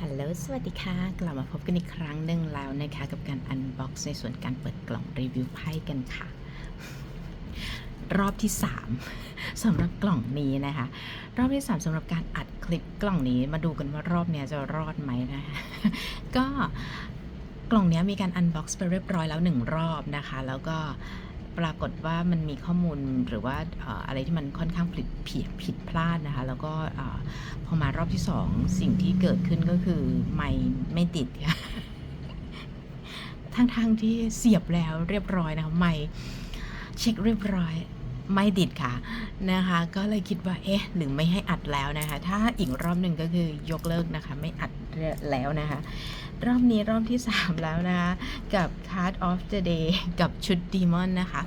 ฮัลโหล สวัสดีค่ะ กลับมาพบกันอีกครั้งหนึ่งแล้วนะคะ กับการอันบ็อกซ์ในส่วนการเปิดกล่องรีวิวไพ่กันค่ะ รอบที่ 3สำหรับกล่องนี้นะคะ รอบที่ 3สำหรับการอัดคลิปกล่องนี้มาดูกันว่ารอบเนี้ยจะรอดไหมนะคะ ก็กล่องนี้มีการอันบ็อกซ์ไปเรียบร้อยแล้วหนึ่งรอบนะคะ แล้วก็ ปรากฏว่ามันมีข้อมูลหรือว่าอะไรที่มันค่อนข้างผิดผิดผิดพลาดนะคะ แล้วก็พอมารอบที่สองสิ่งที่เกิดขึ้นก็คือไม่ไม่ติดค่ะทั้งๆที่เสียบแล้วเรียบร้อยนะคะไม่เช็คเรียบร้อยไม่ติดค่ะนะคะ ก็เลยคิดว่าเอ๊ะหรือไม่ให้อัดแล้วนะคะ ถ้าอีกรอบหนึ่งก็คือยกเลิกนะคะ ไม่อัด แล้วนะคะ รอบนี้รอบที่ 3 แล้วนะคะ กับ Card of the Day กับชุด Demon นะคะ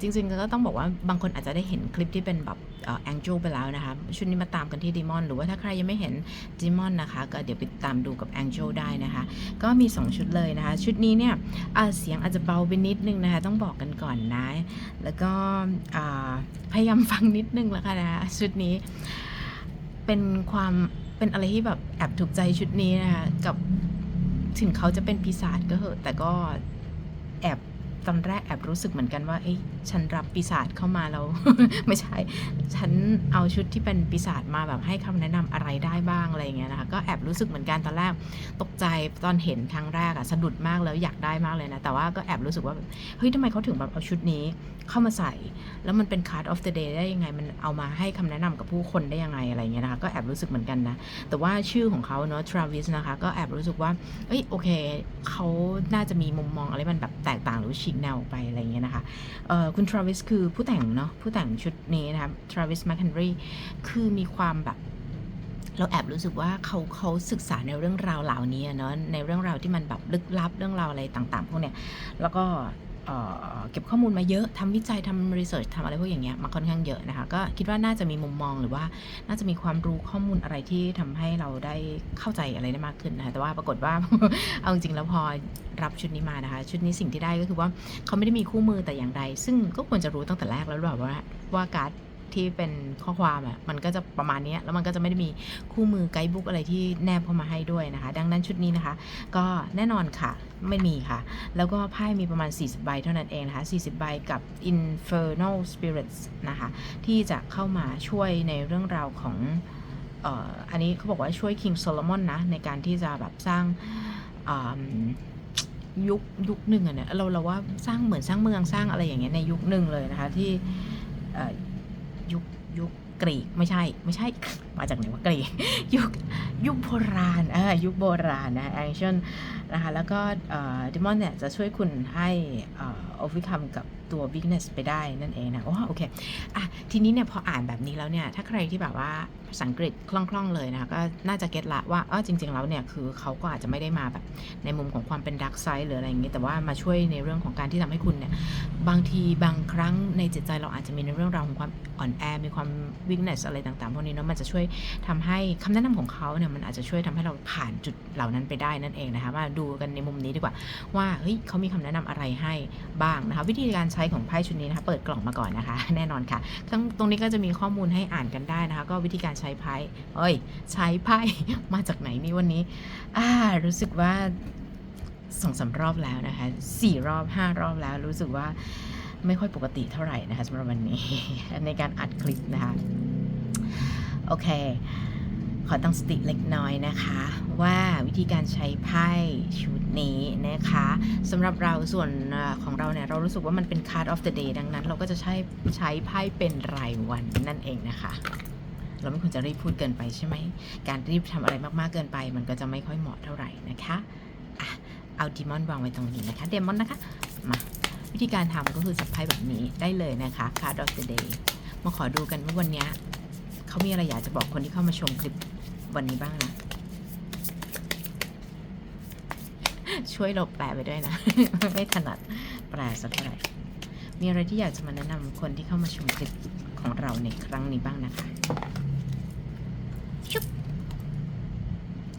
จริงๆก็ต้องบอกว่าบางคนอาจจะได้เห็นคลิปที่เป็นแบบเอ่อ Angel ไปแล้วนะคะ ชุดนี้มาตามกันที่ Demon หรือว่าถ้าใครยังไม่เห็น Demon นะคะ ก็เดี๋ยวไปตามดูกับ Angel ได้นะคะ ก็มี 2 ชุดเลยนะคะ ชุดนี้เนี่ยเสียงอาจจะเบาไปนิดนึงนะคะ ต้องบอกกันก่อนนะ แล้วก็พยายามฟังนิดนึงแล้วกันนะคะชุดนี้เป็นความ เป็นอะไรที่แบบแอบถูกใจชุดนี้นะคะกับถึงเขาจะเป็นปีศาจก็เหอะแต่ก็แอบตอนแรกแอบรู้สึกเหมือนกันว่า เอ้ยฉันรับปีศาจเข้ามาแล้ว ไม่ใช่ ฉันเอาชุดที่เป็นปีศาจมาแบบให้คำแนะนำอะไรได้บ้างอะไรอย่างเงี้ยนะคะ ก็แอบรู้สึกเหมือนกันตอนแรกตกใจตอนเห็นครั้งแรกอะสะดุดมากแล้วอยากได้มากเลยนะ แต่ว่าก็แอบรู้สึกว่า เฮ้ยทำไมเขาถึงแบบเอาชุดนี้เข้ามาใส่ แล้วมันเป็น card of the day ได้ยังไง มันเอามาให้คำแนะนำกับผู้คนได้ยังไงอะไรเงี้ยนะคะ ก็แอบรู้สึกเหมือนกันนะ แต่ว่าชื่อของเขาเนาะ Travis นะคะ ก็แอบรู้สึกว่า เอ้ย โอเค เขาน่าจะมีมุมมองอะไรมันแบบแตกต่างหรือฉีกแนวออกไปอะไรเงี้ยนะคะ เอ่อ คุณ Travis คือผู้แต่งเนาะ ผู้แต่งชุดนี้นะคะ Travis McHenry คือมีความแบบเราแอบรู้สึกว่าเขาเขาศึกษาในเรื่องราวเหล่านี้เนาะในเรื่องราวที่มันแบบลึกลับเรื่องราวอะไรต่าง ๆ พวกเนี้ยแล้วก็ เก็บข้อมูลมาเยอะทำวิจัยทำรีเสิร์ชทำอะไรพวกอย่างเงี้ยมาค่อนข้างเยอะนะคะ ก็คิดว่าน่าจะมีมุมมองหรือว่าน่าจะมีความรู้ข้อมูลอะไรที่ทำให้เราได้เข้าใจอะไรได้มากขึ้นนะคะแต่ว่าปรากฏว่าเอาจริงๆแล้วพอรับชุดนี้มานะคะ ชุดนี้สิ่งที่ได้ก็คือว่าเขาไม่ได้มีคู่มือแต่อย่างใด ซึ่งก็ควรจะรู้ตั้งแต่แรกแล้วหรือเปล่าว่าว่าการ์ด ที่เป็นข้อความอะมันก็จะประมาณนี้แล้วมันก็จะไม่ได้มีคู่มือไกด์บุ๊กอะไรที่แนบเข้ามาให้ด้วยนะคะ ดังนั้นชุดนี้นะคะ ก็แน่นอนค่ะไม่มีค่ะ แล้วก็ไพ่มีประมาณ 40 ใบเท่านั้นเองนะคะ 40 ใบกับ Infernal Spirits นะคะ ที่จะเข้ามาช่วยในเรื่องราวของเอ่ออันนี้เขาบอกว่าช่วย King Solomon นะ ในการที่จะแบบสร้างยุคยุคหนึ่งอะเนี่ยเราเราว่าสร้างเหมือนสร้างเมืองสร้างอะไรอย่างเงี้ยในยุคหนึ่งเลยนะคะที่ ยุคยุคกรีกไม่ใช่ไม่ใช่มาจากไหนว่ากรีกยุคยุคโบราณเออยุคโบราณนะแองเชนนะคะแล้วก็ดิมอนเนี่ยจะช่วยคุณให้เอ่อ overcome กับตัว weakness ไปได้นั่นเองนะโอ้โอเคอะทีนี้เนี่ยพออ่านแบบนี้แล้วเนี่ยถ้าใครที่แบบว่า ภาษาอังกฤษคล่องๆเลยนะคะก็น่าจะเก็ตละว่าเออจริง ๆ แล้วเนี่ยคือเขาก็อาจจะไม่ได้มาแบบในมุมของความเป็น dark side หรืออะไรอย่างเงี้ยแต่ว่ามาช่วยในเรื่องของการที่ทำให้คุณเนี่ยบางทีบางครั้งในจิตใจเราอาจจะมีในเรื่องราวของความอ่อนแอมีความ weakness อะไรต่างๆพวกนี้เนาะมันจะช่วยทำให้คำแนะนำของเขาเนี่ยมันอาจจะช่วยทำให้เราผ่านจุดเหล่านั้นไปได้นั่นเองนะคะมาดูกันในมุมนี้ดีกว่าว่าเฮ้ยเขามีคำแนะนำอะไรให้บ้างนะคะวิธีการใช้ของไพ่ชุดนี้นะคะเปิดกล่องมาก่อนนะคะ แน่นอนค่ะข้งตรงนี้ก็จะมีข้อมูลให้อ่านกันได้นะคะก็วิธีการใช้ช้ไพ่เอ้ย ใช้ไพ่มาจากไหนนี่วันนี้ อ่า รู้สึกว่าสองสารอบแล้วนะคะสี่รอบห้ารอบแล้ว รู้สึกว่าไม่ค่อยปกติเท่าไหร่นะคะสำหรับวันนี้ ในการอัดคลิปนะคะ โอเค ขอตั้งสติเล็กน้อยนะคะ ว่าวิธีการใช้ไพ่ชุดนี้นะคะสำหรับเราส่วนของเราเนี่ยเรารู้สึกว่ามันเป็น card of the day ดังนั้น เราก็จะใช้ใช้ไพ่เป็นรายวันนั่นเองนะคะ เราไม่ควรจะรีบพูดเกินไปใช่ไหม การรีบทำอะไรมากๆเกินไป มันก็จะไม่ค่อยเหมาะเท่าไหร่นะคะอะเอาดีมอนวางไว้ตรงนี้นะคะเดมอนนะคะมาวิธีการทำก็คือจับไพ่แบบนี้ได้เลยนะคะ card of the day มาขอดูกันว่าวันนี้เขามีอะไรอยากจะบอกคนที่เข้ามาชมคลิปวันนี้บ้างนะช่วยหลบแปลไปด้วยนะ ไม่ถนัดแปลสักเท่าไหร่มีอะไรที่อยากจะมาแนะนำคนที่เข้ามาชมคลิปของเราในครั้งนี้บ้างนะคะ ชุบ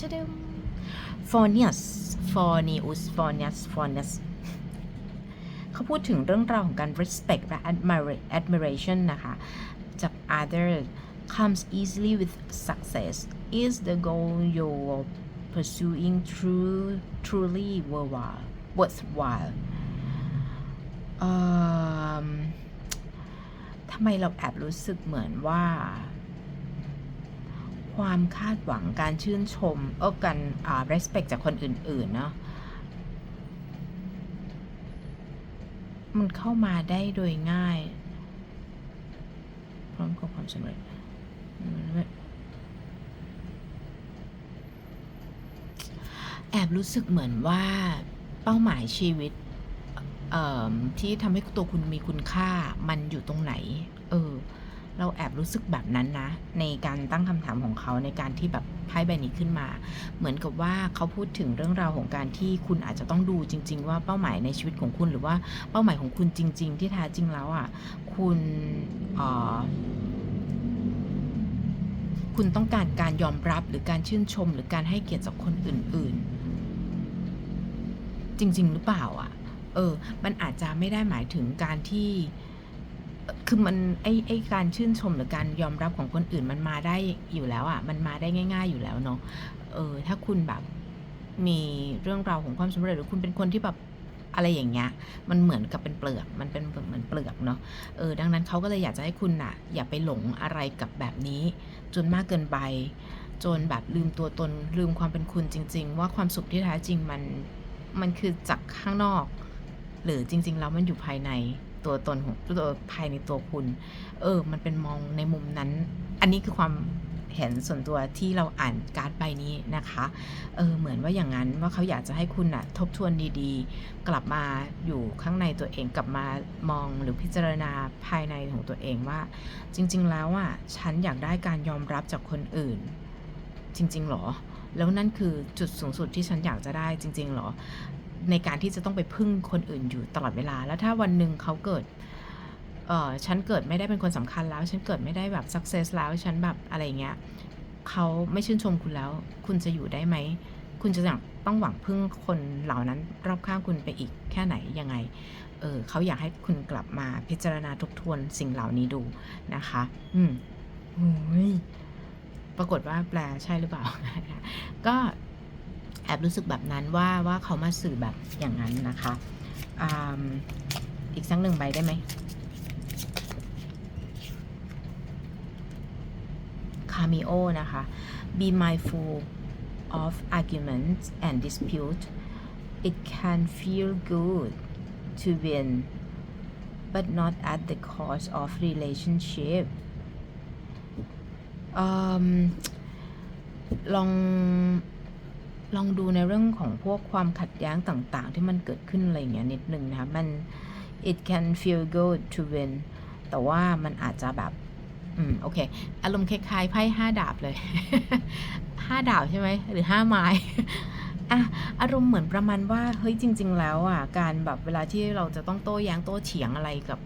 ชะดึม Phonius Phonius Phonius Phonius เขาพูดถึงเรื่องราวของการ respect และ admiration นะคะ จาก other comes easily with success is the goal you're pursuing true truly worthwhile worthwhile ทำไมเราแอบรู้สึกเหมือนว่า ความคาดหวังการชื่นชมเออกันอ่า respect จากคนอื่น ๆ เนาะมันเข้ามาได้โดยง่าย พร้อมกับความสำเร็จแอบรู้สึกเหมือนว่าเป้าหมายชีวิตที่ทำให้ตัวคุณมีคุณค่ามันอยู่ตรงไหน เออ เราแอบรู้สึกแบบนั้นนะ ในการตั้งคำถามของเขาในการที่แบบไพ่ใบนี้ขึ้นมา เหมือนกับว่าเขาพูดถึงเรื่องราวของการที่คุณอาจจะต้องดูจริง ๆ ว่าเป้าหมายในชีวิตของคุณหรือว่าเป้าหมายของคุณจริง ๆ ที่แท้จริงแล้วอะคุณอ่อคุณต้องการการยอมรับหรือการชื่นชม หรือการให้เกียรติจากคนอื่น ๆ จริง ๆ หรือเปล่าอะเออ มันอาจจะไม่ได้หมายถึงการที่ คือมันไอ้ไอ้การชื่นชมหรือการยอมรับของคนอื่นมันมาได้อยู่แล้วอะ่ะ มันมาได้ง่าย ๆอยู่แล้วเนาะ เออ ถ้าคุณแบบมีเรื่องราวของความสำเร็จหรือคุณเป็นคนที่แบบอะไรอย่างเงี้ย มันเหมือนกับเป็นเปลือก มันเป็นเหมือนเปลือกเนาะ เออ ดังนั้นเขาก็เลยอยากจะให้คุณน่ะ อย่าไปหลงอะไรกับแบบนี้ จนมากเกินไป จนแบบลืมตัวตน ลืมความเป็นคุณจริง ๆ ว่าความสุขที่แท้จริงมัน มันคือจากข้างนอก หรือจริง ๆ แล้วมันอยู่ภายใน ตัวตนของตัวภายในตัวคุณ เออ มันเป็นมองในมุมนั้น อันนี้คือความเห็นส่วนตัวที่เราอ่านการ์ดใบนี้นะคะ เออ เหมือนว่าอย่างนั้นว่าเขาอยากจะให้คุณอะทบทวนดีๆ กลับมาอยู่ข้างในตัวเองกลับมามองหรือพิจารณาภายในของตัวเองว่า จริง ๆ แล้วอะฉันอยากได้การยอมรับจากคนอื่น จริง ๆ หรอ แล้วนั่นคือจุดสูงสุดที่ฉันอยากจะได้จริง ๆ หรอ ในการที่จะต้องไปพึ่งคนอื่นอยู่ตลอดเวลา แล้วถ้าวันหนึ่งเขาเกิดเออฉันเกิดไม่ได้เป็นคนสำคัญแล้ว ฉันเกิดไม่ได้แบบ success แล้ว ฉันแบบอะไรเงี้ยเขาไม่ชื่นชมคุณแล้ว คุณจะอยู่ได้ไหม คุณจะต้องหวังพึ่งคนเหล่านั้นรอบข้างคุณไปอีกแค่ไหนยังไง เออเขาอยากให้คุณกลับมาพิจารณาทบทวนสิ่งเหล่านี้ดูนะคะ อืมโอ้ยปรากฏว่าแปลใช่หรือเปล่า ก็แอบรู้สึกแบบนั้นว่าว่าเขามาสื่อแบบอย่างนั้นนะคะอ,อีกสักหนึ่งใบได้ไหมคา m มิโอนะคะ be mindful of arguments and dispute it can feel good to win but not at the cost of relationship อลอง ลองดูในเรื่องของพวกความขัดแย้งต่างๆ ที่มันเกิดขึ้นอะไรอย่างเงี้ยนิดนึงนะคะมัน it can feel good to win แต่ว่ามันอาจจะแบบ อืม โอเค อารมณ์คล้ายๆไพ่ห้าดาบเลยห้าดาบใช่ไหม หรือห้าไม้ อะอารมณ์เหมือนประมาณว่าเฮ้ยจริง ๆ แล้วอะการแบบเวลาที่เราจะต้องโต้แย้งโต้เฉียงอะไรกับ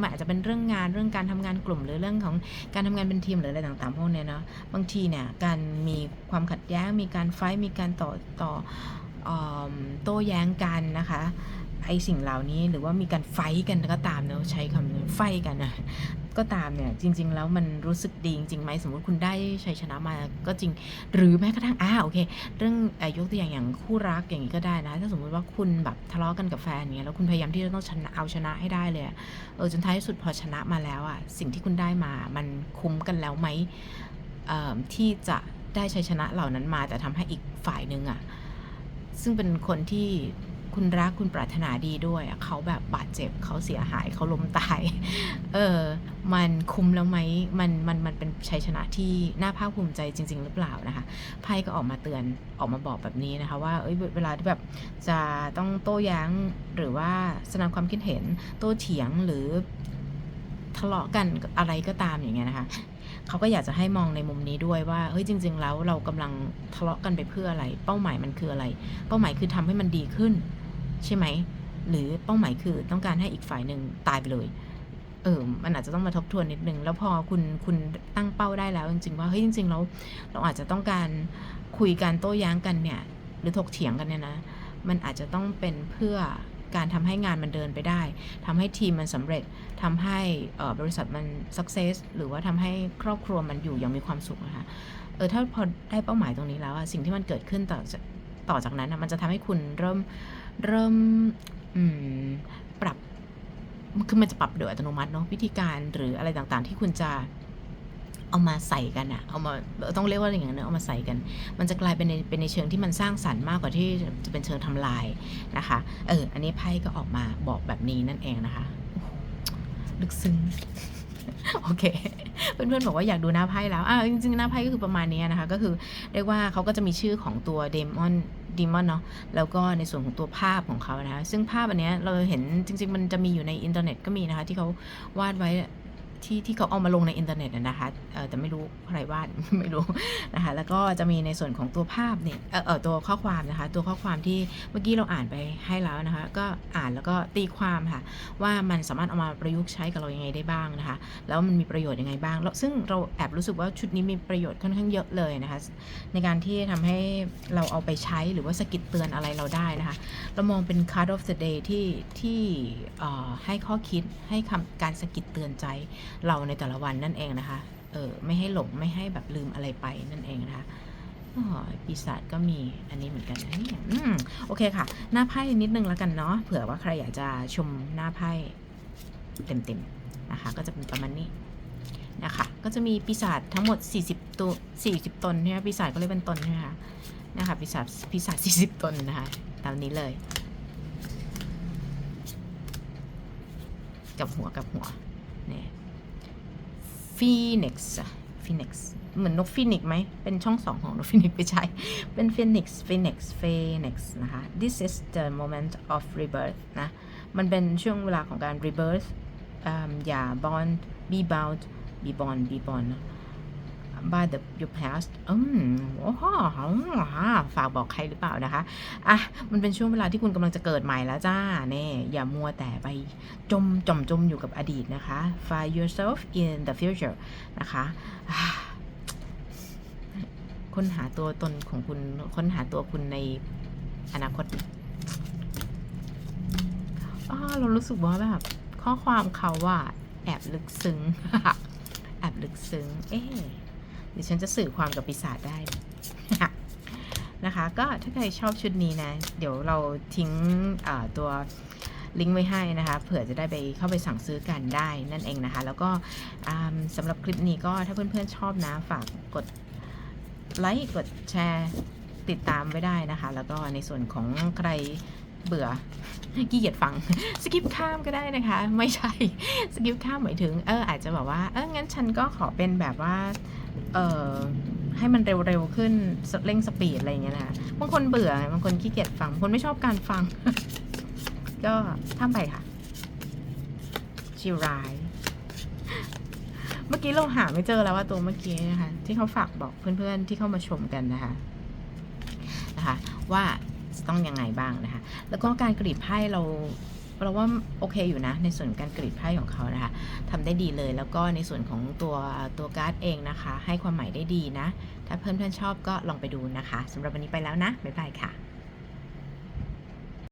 มันอาจจะเป็นเรื่องงานเรื่องการทำงานกลุ่มหรือเรื่องของการทำงานเป็นทีมหรืออะไรต่างๆพวกเนี้ยเนาะบางทีเนี่ยการมีความขัดแย้งมีการไฟมีการต่อต่อเอ่อโต้แย้งกันนะคะ ไอสิ่งเหล่านี้หรือว่ามีการไฟกันก็ตามเนาะใช้คำนี้ไฟกันนะก็ตามเนี่ยจริง ๆ แล้วมันรู้สึกดีจริงไหมสมมติคุณได้ชัยชนะมาก็จริง หรือแม้กระทั่งอ่าโอเค เรื่องอายกตัวอย่างอย่างคู่รักอย่างนี้ก็ได้นะ ถ้าสมมุติว่าคุณแบบทะเลาะกันกับแฟนเนี่ยแล้วคุณพยายามที่จะต้องชนะเอาชนะให้ได้เลยเออจนท้ายสุดพอชนะมาแล้วอะสิ่งที่คุณได้มามันคุ้มกันแล้วไหมเอ่อที่จะได้ชัยชนะเหล่านั้นมา แต่ทำให้อีกฝ่ายหนึ่งอะซึ่งเป็นคนที่ คุณรักคุณปรารถนาดีด้วยอะเขาแบบบาดเจ็บเขาเสียหายเขาล้มตาย เออ มันคุ้มแล้วไหมมันมันมันเป็นชัยชนะที่น่าภาคภูมิใจจริง ๆ หรือเปล่านะคะไพ่ก็ออกมาเตือนออกมาบอกแบบนี้นะคะ ว่าเอ้ยเวลาที่แบบจะต้องโต้แย้งหรือว่าแสดงความคิดเห็นโต้เถียงหรือทะเลาะกันอะไรก็ตามอย่างเงี้ยนะคะเขาก็อยากจะให้มองในมุมนี้ด้วยว่าเฮ้ยจริง ๆ แล้วเรากำลังทะเลาะกันไปเพื่ออะไร เป้าหมายมันคืออะไร เป้าหมายคือทำให้มันดีขึ้น ใช่ไหม หรือเป้าหมายคือต้องการให้อีกฝ่ายหนึ่งตายไปเลยเออ มันอาจจะต้องมาทบทวนนิดนึง แล้วพอคุณคุณตั้งเป้าได้แล้ว จริงๆว่าเฮ้ยจริงๆแล้วเราอาจจะต้องการคุยกันโต้แย้งกันเนี่ย หรือถกเถียงกันเนี่ยนะ มันอาจจะต้องเป็นเพื่อการทำให้งานมันเดินไปได้ทำให้ทีมมันสำเร็จทำให้บริษัทมัน success หรือว่าทำให้ครอบครัวมันอยู่อย่างมีความสุขนะคะ เออถ้าพอได้เป้าหมายตรงนี้แล้วอะสิ่งที่มันเกิดขึ้นต่อต่อจากนั้นอะมันจะทำให้คุณเริ่ม เริ่มปรับคือมันจะปรับโดยอัตโนมัติเนาะวิธีการหรืออะไรต่างๆ ที่คุณจะเอามาใส่กันอะเอามาต้องเรียกว่าอะไรอย่างเงี้ยเนอะเอามาใส่กัน มันจะกลายเป็นในเป็นในเชิงที่มันสร้างสรรค์มากกว่าที่จะเป็นเชิงทำลายนะคะ เออ อันนี้ไพ่ก็ออกมาบอกแบบนี้นั่นเองนะคะ ลึกซึ้ง โอเค เพื่อนๆบอกว่าอยากดูหน้าไพ่แล้วอ่าจริงๆ หน้าไพ่ก็คือประมาณนี้นะคะ ก็คือเรียกว่าเขาก็จะมีชื่อของตัวเดมอนดีมอนเนาะแล้วก็ในส่วนของตัวภาพของเขานะคะซึ่งภาพอันเนี้ยเราเห็นจริง ๆ มันจะมีอยู่ในอินเทอร์เน็ตก็มีนะคะ ที่เขาวาดไว้ ที่ที่เขาเอามาลงในอินเทอร์เน็ตนะคะเออแต่ไม่รู้ใครวาดไม่รู้นะคะแล้วก็จะมีในส่วนของตัวภาพเนี่ยเออเอตัวข้อความนะคะ ตัวข้อความที่เมื่อกี้เราอ่านไปให้แล้วนะคะ ก็อ่านแล้วก็ตีความค่ะ ว่ามันสามารถเอามาประยุกต์ใช้กับเรายังไงได้บ้างนะคะ แล้วมันมีประโยชน์ยังไงบ้างแล้วซึ่งเราแอบรู้สึกว่าชุดนี้มีประโยชน์ค่อนข้างเยอะเลยนะคะ ในการที่ทำให้เราเอาไปใช้หรือว่าสกิดเตือนอะไรเราได้นะคะ เรามองเป็น card of the day ที่ที่เอ่อให้ข้อคิดให้คำการสกิดเตือนใจเราในแต่ละวันนั่นเองนะคะ เออไม่ให้หลงไม่ให้แบบลืมอะไรไปนั่นเองนะคะปีศาจก็มีอันนี้เหมือนกันนะเนี่ยโอเคค่ะ หน้าไพ่นิดนึงแล้วกันเนาะเผื่อว่าใครอยากจะชมหน้าไพ่เต็มๆนะคะ ก็จะเป็นประมาณนี้นะคะ ก็จะมีปีศาจทั้งหมด 40 ตัว40 ตนใช่ไหมปีศาจก็เลยเป็นตนใช่ไหมคะนะคะปีศาจปีศาจ40 ตนนะคะตามนี้เลย กับหัวกับหัว ฟีนิกซ์ฟีนิกซ์เหมือนนกฟีนิกซ์ไหม เป็นช่องสองของนกฟีนิกซ์ไม่ใช่ เป็นฟีนิกซ์ฟีนิกซ์ฟีนิกซ์นะคะ this is the moment of rebirth นะ มันเป็นช่วงเวลาของการ rebirth ออย่า bond be bound be born be born นะ by the your past อืมโอ้โหฝากบอกใครหรือเปล่านะคะ อะ มันเป็นช่วงเวลาที่คุณกำลังจะเกิดใหม่แล้วจ้าเน่อย่ามัวแต่ไปจมจมจมอยู่กับอดีตนะคะ find yourself in the future นะคะค้นหาตัวตนของคุณ ค้นหาตัวคุณในอนาคตอ้าเรารู้สึกว่าแบบข้อความเขาว่า แอบลึกซึ้ง แอบลึกซึ้ง เอ๊ะ เดิฉันจะสื่อความกับปีศาจได้นะคะ ก็ถ้าใครชอบชุดนี้นะ เดี๋ยวเราทิ้งตัวลิงก์ไว้ให้นะคะ เผื่อจะได้ไปเข้าไปสั่งซื้อกันได้นั่นเองนะคะ แล้วก็สำหรับคลิปนี้ก็ถ้าเพื่อนๆชอบนะ ฝากกดไลค์ กดแชร์ติดตามไว้ได้นะคะ แล้วก็ในส่วนของใครเบื่อขี้เกียจฟังสกิปข้ามก็ได้นะคะ ไม่ใช่สกิปข้ามหมายถึงเอออาจจะแบบว่าเอองั้นฉันก็ขอเป็นแบบว่า ให้มันเร็วๆขึ้นเร่งสปีดอะไรอย่างเงี้ยนะคะบางคนเบื่อไงบางคนขี้เกียจฟังคนไม่ชอบการฟัง ก็ท่ามไปค่ะชิรายเมื่อกี้เราหาไม่เจอแล้วว่าตัวเมื่อกี้นะคะที่เขาฝากบอกเพื่อนๆที่เข้ามาชมกันนะคะนะคะว่าต้องยังไงบ้างนะคะ แล้วก็การกรีดไพ่เรา เราว่าโอเคอยู่นะในส่วนการกรีดไพ่ของเขานะคะทำได้ดีเลยแล้วก็ในส่วนของตัวตัวการ์ดเองนะคะ ให้ความหมายได้ดีนะ ถ้าเพื่อนๆชอบก็ลองไปดูนะคะสำหรับวันนี้ไปแล้วนะบ๊ายบายค่ะ